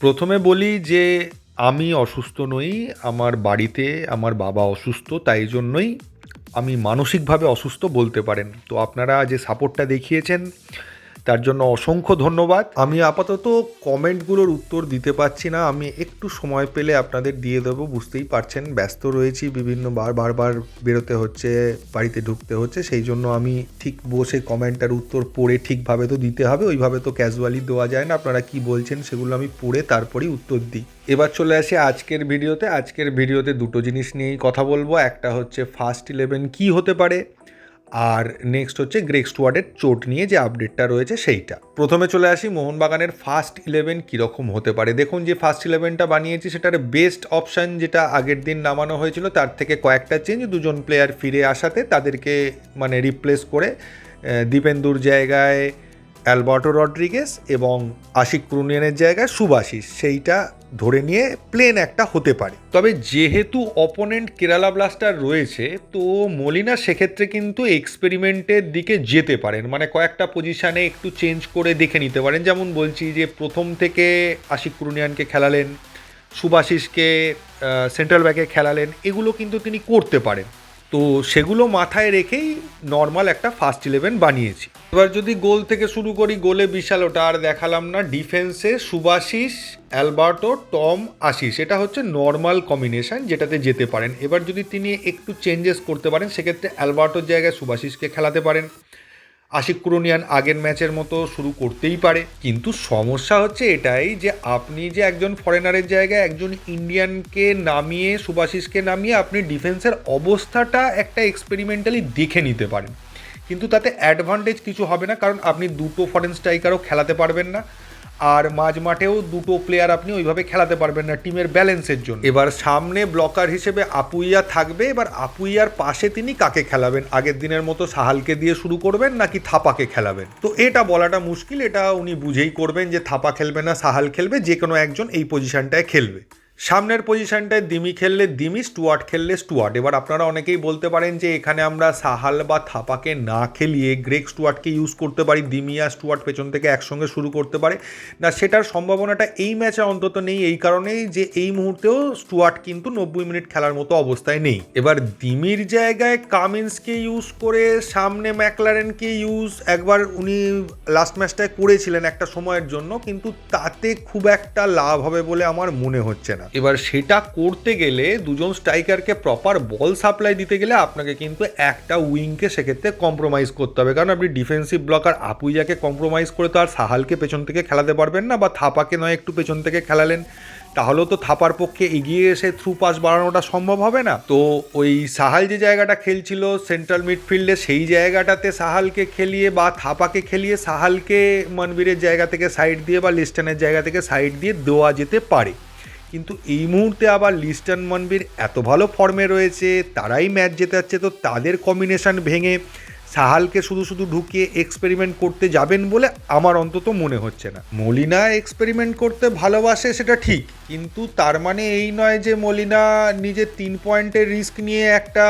প্রথমে বলি যে আমি অসুস্থ নই, আমার বাড়িতে আমার বাবা অসুস্থ, তাই জন্যই আমি মানসিকভাবে অসুস্থ বলতে পারেন। তো আপনারা যে সাপোর্টটা দেখিয়েছেন তার জন্য অসংখ্য ধন্যবাদ। আমি আপাতত কমেন্টগুলোর উত্তর দিতে পারছি না। আমি একটু সময় পেলে আপনাদের দিয়ে দেবো। বুঝতেই পারছেন, ব্যস্ত রয়েছি, বিভিন্ন বার বারবার বেরোতে হচ্ছে, বাড়িতে ঢুকতে হচ্ছে। সেই জন্য আমি ঠিক বসে কমেন্টটার উত্তর পড়ে ঠিকভাবে তো দিতে হবে। ওইভাবে তো ক্যাজুয়ালি দেওয়া যায় না। আপনারা কি বলছেন সেগুলো আমি পড়ে তারপরেই উত্তর দিই। এবার চলে আসি আজকের ভিডিওতে। আজকের ভিডিওতে দুটো জিনিস নিয়েই কথা বলব। একটা হচ্ছে ফার্স্ট ইলেভেন কী হতে পারে? আর নেক্সট হচ্ছে গ্রেক স্টুয়ার্ডের চোট নিয়ে যে আপডেটটা রয়েছে সেইটা। প্রথমে চলে আসি মোহনবাগানের ফার্স্ট ইলেভেন কীরকম হতে পারে। দেখুন যে ফার্স্ট ইলেভেনটা বানিয়েছি, সেটার বেস্ট অপশান যেটা আগের দিন নামানো হয়েছিল, তার থেকে কয়েকটা চেঞ্জ দুজন প্লেয়ার ফিরে আসাতে তাদেরকে মানে রিপ্লেস করে দীপেন্দুর জায়গায় অ্যালবার্টো রড্রিগেস এবং আশিক ক্রুনিয়ানের জায়গায় সুভাশিস সেইটা ধরে নিয়ে প্লেন একটা হতে পারে। তবে যেহেতু অপোনেন্ট কেরালা ব্লাস্টার রয়েছে, তো মলিনা সেক্ষেত্রে কিন্তু এক্সপেরিমেন্টের দিকে যেতে পারেন। মানে কয়েকটা পজিশানে একটু চেঞ্জ করে দেখে নিতে পারেন। যেমন বলছি যে প্রথম থেকে আশিক ক্রুনিয়ানকে খেলালেন সুভাশিসকে সেন্ট্রাল ব্যাকে খেলালেন, এগুলো কিন্তু তিনি করতে পারেন। তো সেগুলো মাথায় রেখেই নর্মাল একটা ফার্স্ট ইলেভেন বানিয়েছি। এবার যদি গোল থেকে শুরু করি, গোলে বিশাল ওটা, আর দেখালাম না ডিফেন্সে সুবাশিস অ্যালবার্টো, টম, আশিস, এটা হচ্ছে নর্মাল কম্বিনেশান যেটাতে যেতে পারেন। এবার যদি তিনি একটু চেঞ্জেস করতে পারেন, সেক্ষেত্রে অ্যালবার্টোর জায়গায় সুবাশিসকে খেলাতে পারেন। আশিক কুরুনিয়ান আগের ম্যাচের মতো শুরু করতেই পারে। কিন্তু সমস্যা হচ্ছে এটাই যে আপনি যে একজন ফরেনারের জায়গায় একজন ইন্ডিয়ানকে নামিয়ে সুভাশিসকে নামিয়ে আপনি ডিফেন্সের অবস্থাটা একটা এক্সপেরিমেন্টালি দেখে নিতে পারেন। কিন্তু তাতে অ্যাডভান্টেজ কিছু হবে না, কারণ আপনি দুটো ফরেন স্ট্রাইকারও খেলাতে পারবেন না। আর মাঝ মাঠেও দুটো প্লেয়ার আপনি ওইভাবে খেলাতে পারবেন না টিমের ব্যালেন্সের জন্য। এবার সামনে ব্লকার হিসেবে আপুইয়া থাকবে, এবার আপুইয়ার পাশে তিনি কাকে খেলাবেন? আগের দিনের মতো সাহালকে দিয়ে শুরু করবেন নাকি থাপাকে খেলাবেন? তো এটা বলাটা মুশকিল, এটা উনি বুঝেই করবেন যে থাপা খেলবে না, সাহাল খেলবে, যে কোনো একজন এই পজিশনটায় খেলবে। সামনের পজিশনটায় দিমি খেললে দিমি, স্টুয়ার্ট খেললে স্টুয়ার্ট। এবার আপনারা অনেকেই বলতে পারেন যে এখানে আমরা সাহাল বা থাপাকে না খেলিয়ে গ্রেক স্টুয়ার্টকে ইউজ করতে পারি, দিমি আর স্টুয়ার্ট পেছন থেকে একসঙ্গে শুরু করতে পারে। না, সেটার সম্ভাবনাটা এই ম্যাচে অন্তত নেই, এই কারণেই যে এই মুহূর্তেও স্টুয়ার্ট কিন্তু নব্বই মিনিট খেলার মতো অবস্থায় নেই। এবার দিমির জায়গায় কামিন্সকে ইউজ করে, সামনে ম্যাকলারেনকে ইউজ একবার উনি লাস্ট ম্যাচটায় করেছিলেন একটা সময়ের জন্য, কিন্তু তাতে খুব একটা লাভ হবে বলে আমার মনে হচ্ছে না। এবার সেটা করতে গেলে দুজন স্ট্রাইকারকে প্রপার বল সাপ্লাই দিতে গেলে আপনাকে কিন্তু একটা উইংকে সেক্ষেত্রে কম্প্রোমাইজ করতে হবে। কারণ আপনি ডিফেন্সিভ ব্লকার আপুইয়াকে কম্প্রোমাইজ করে তো আর সাহালকে পেছন থেকে খেলাতে পারবেন না বা থাপাকে নয় একটু পেছন থেকে খেলালেন। তাহলেও তো থাপার পক্ষে এগিয়ে এসে থ্রু পাস বাড়ানোটা সম্ভব হবে না। তো ওই সাহাল যে জায়গাটা খেলছিল সেন্ট্রাল মিডফিল্ডে সেই জায়গাটাতে সাহালকে খেলিয়ে বা থাপাকে খেলিয়ে সাহালকে মনবীরের জায়গা থেকে সাইড দিয়ে বা লিস্টনের জায়গা থেকে সাইড দিয়ে দেওয়া যেতে পারে। কিন্তু এই মুহূর্তে আবার লিস্টন মনবীর এত ভালো ফর্মে রয়েছে, তারাই ম্যাচ জেতাচ্ছে তো তাদের কম্বিনেশন ভেঙে সাহালকে শুধু শুধু ঢুকিয়ে এক্সপেরিমেন্ট করতে যাবেন বলে আমার অন্তত মনে হচ্ছে না। মলিনা এক্সপেরিমেন্ট করতে ভালোবাসে সেটা ঠিক, কিন্তু তার মানে এই নয় যে মলিনা নিজের তিন পয়েন্টের রিস্ক নিয়ে একটা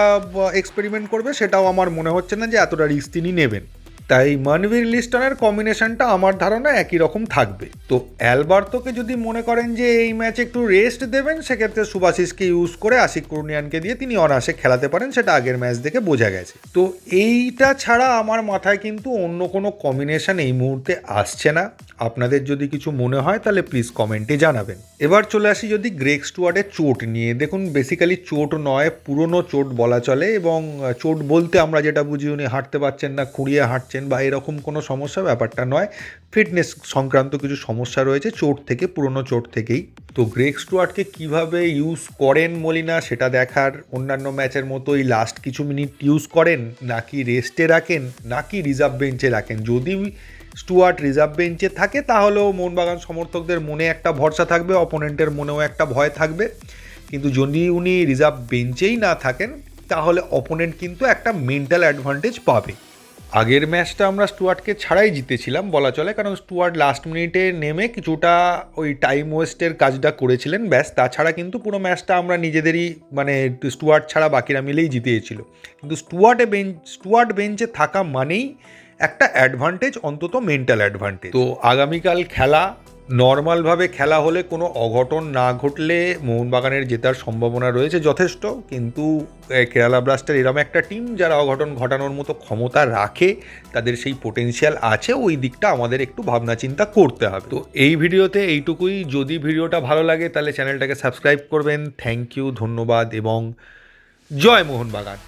এক্সপেরিমেন্ট করবে, সেটাও আমার মনে হচ্ছে না যে এতটা রিস্ক তিনি নেবেন। তাই মনবীর লিস্টনের কম্বিনেশনটা আমার ধারণা একই রকম থাকবে। তো অ্যালবার্তোকে যদি মনে করেন যে এই ম্যাচে একটু রেস্ট দেবেন, সেক্ষেত্রে সুভাশিসকে ইউজ করে আশিক কুরনিয়ানকে দিয়ে তিনি অনায়াসে খেলাতে পারেন, সেটা আগের ম্যাচ দেখে বোঝা গেছে। তো এইটা ছাড়া আমার মাথায় কিন্তু অন্য কোনো কম্বিনেশন এই মুহূর্তে আসছে না। আপনাদের যদি কিছু মনে হয়, তাহলে প্লিজ কমেন্টে জানাবেন। এবার চলে আসি যদি গ্রেক স্টুয়ার্ডের চোট নিয়ে। দেখুন বেসিক্যালি চোট নয়, পুরনো চোট বলা চলে এবং চোট বলতে আমরা যেটা বুঝি উনি হাঁটতে পারছেন না, খুঁড়িয়ে হাঁটছেন বা এরকম কোনো সমস্যা, ব্যাপারটা নয়। ফিটনেস সংক্রান্ত কিছু সমস্যা রয়েছে, চোট থেকে, পুরনো চোট থেকেই। তো গ্রেক স্টুয়ার্টকে কীভাবে ইউজ করেন মলিনা, সেটা দেখার অন্যান্য ম্যাচের মতোই লাস্ট কিছু মিনিট ইউজ করেন, নাকি রেস্টে রাখেন, নাকি রিজার্ভ বেঞ্চে রাখেন? যদি স্টুয়ার্ট রিজার্ভ বেঞ্চে থাকে, তাহলেও মোহনবাগান সমর্থকদের মনে একটা ভরসা থাকবে অপোনেন্টের মনেও একটা ভয় থাকবে। কিন্তু যদি উনি রিজার্ভ বেঞ্চেই না থাকেন, তাহলে অপোনেন্ট কিন্তু একটা মেন্টাল অ্যাডভান্টেজ পাবে। আগের ম্যাচটা আমরা স্টুয়ার্টকে ছাড়াই জিতেছিলাম, বলা চলে, কারণ স্টুয়ার্ট লাস্ট মিনিটে নেমে কিছুটা ওই টাইম ওয়েস্টের কাজটা করেছিলেন, ব্যাস। তাছাড়া কিন্তু পুরো ম্যাচটা আমরা নিজেদেরই মানে স্টুয়ার্ট ছাড়া বাকিরা মিলেই জিতিয়েছিল। কিন্তু স্টুয়ার্টে বেঞ্চ, স্টুয়ার্ট বেঞ্চে থাকা মানেই একটা অ্যাডভান্টেজ অন্তত মেন্টাল অ্যাডভান্টেজ তো আগামীকাল খেলা নর্মালভাবে খেলা হলে কোনো অঘটন না ঘটলে মোহনবাগানের জেতার সম্ভাবনা রয়েছে যথেষ্ট, কিন্তু কেরালা ব্লাস্টার এরম একটা টিম যারা অঘটন ঘটানোর মতো ক্ষমতা রাখে, তাদের সেই পোটেনশিয়াল আছে, ওই দিকটা আমাদের একটু ভাবনা চিন্তা করতে হবে। তো এই ভিডিওতে এইটুকুই। যদি ভিডিওটা ভালো লাগে, তাহলে চ্যানেলটাকে সাবস্ক্রাইব করবেন। থ্যাংক ইউ ধন্যবাদ, এবং জয় মোহনবাগান।